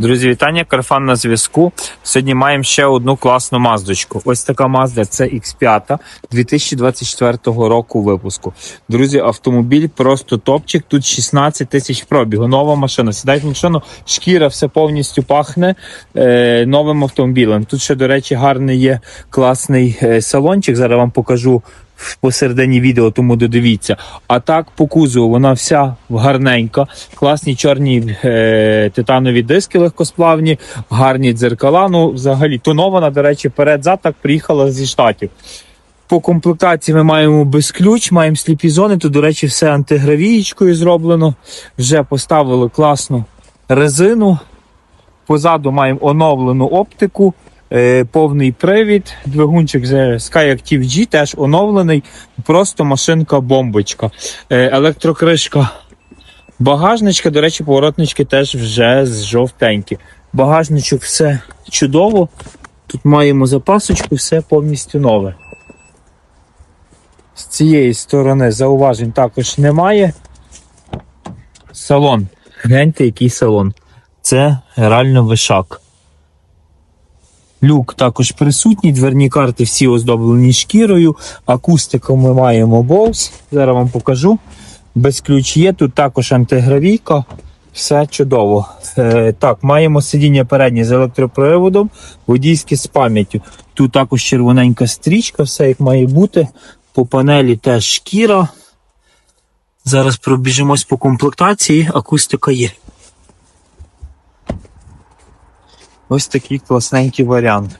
Друзі, вітання, Карфан на зв'язку. Сьогодні маємо ще одну класну маздочку. Ось така Mazda це X5 2024 року випуску. Друзі, автомобіль просто топчик. Тут 16 тисяч пробігу. Нова машина. Сідайте в машину, шкіра все повністю пахне е, новим автомобілем. Тут ще, до речі, гарний є класний е, салончик. Зараз вам покажу посередині відео, тому додивіться. А так по кузову вона вся гарненька, класні чорні е, титанові диски легкосплавні, гарні дзеркала. Ну, взагалі тонована, до речі, перед-зад так приїхала зі штатів. По комплектації ми маємо безключ, маємо сліпі зони. Тут, до речі, все антигравієчкою зроблено. Вже поставили класну резину. Позаду маємо оновлену оптику, повний привід, двигунчик з Skyactiv G теж оновлений. Просто машинка-бомбочка. Е, електрокришка багажничка, до речі, поворотнички теж вже з жовтенькі. Багажничок все чудово. Тут маємо запасочку, все повністю нове. З цієї сторони зауважень також немає. Салон. Гляньте, який салон. Це реально вишак. Люк також присутній, дверні карти всі оздоблені шкірою. Акустику ми маємо Bose. Зараз вам покажу. Без ключ є, тут також антигравійка. Все чудово. Е, так, маємо сидіння переднє з електроприводом, водійське з пам'яттю. Тут також червоненька стрічка, все як має бути. По панелі теж шкіра. Зараз пробіжимось по комплектації, акустика є. Ось такий класненький варіант.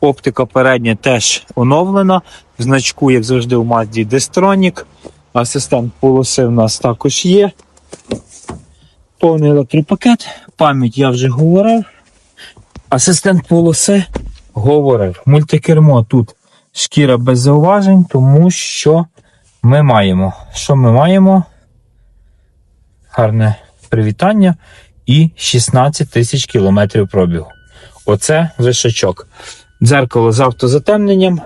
Оптика передня теж оновлена. В значку, як завжди, у Mazda Destronic. Асистент полоси в нас також є. Повний електропакет. Пам'ять я вже говорив. Асистент полоси говорив. Мультикермо тут шкіра без зауважень, тому що ми маємо. Що ми маємо? Гарне привітання і 16 тисяч кілометрів пробігу. Оце вишачок. Дзеркало з автозатемненням.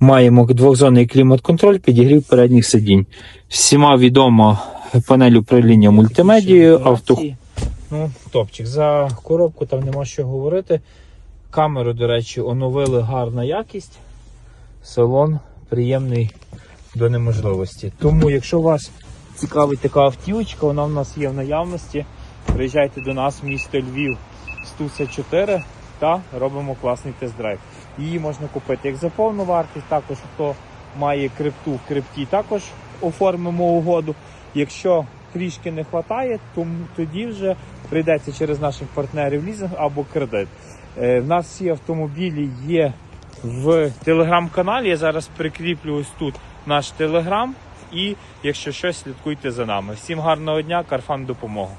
Маємо двохзонний клімат-контроль, підігрів передніх сидінь. Всіма відомо панель управління мультимедією, авто. Ну, топчик. За коробку там нема що говорити. Камеру, до речі, оновили гарна якість. Салон приємний до неможливості. Тому, якщо вас цікавить така автівочка, вона в нас є в наявності. Приїжджайте до нас в місто Львів Стуса 4 та робимо класний тест-драйв. Її можна купити як за повну вартість, також хто має крипту в крипті, також оформимо угоду. Якщо трішки не вистачає, то тоді вже прийдеться через наших партнерів лізинг або кредит. Е, В нас всі автомобілі є в телеграм-каналі. Я зараз прикріплю ось тут наш телеграм. І якщо щось, слідкуйте за нами. Всім гарного дня, Карфан допомога.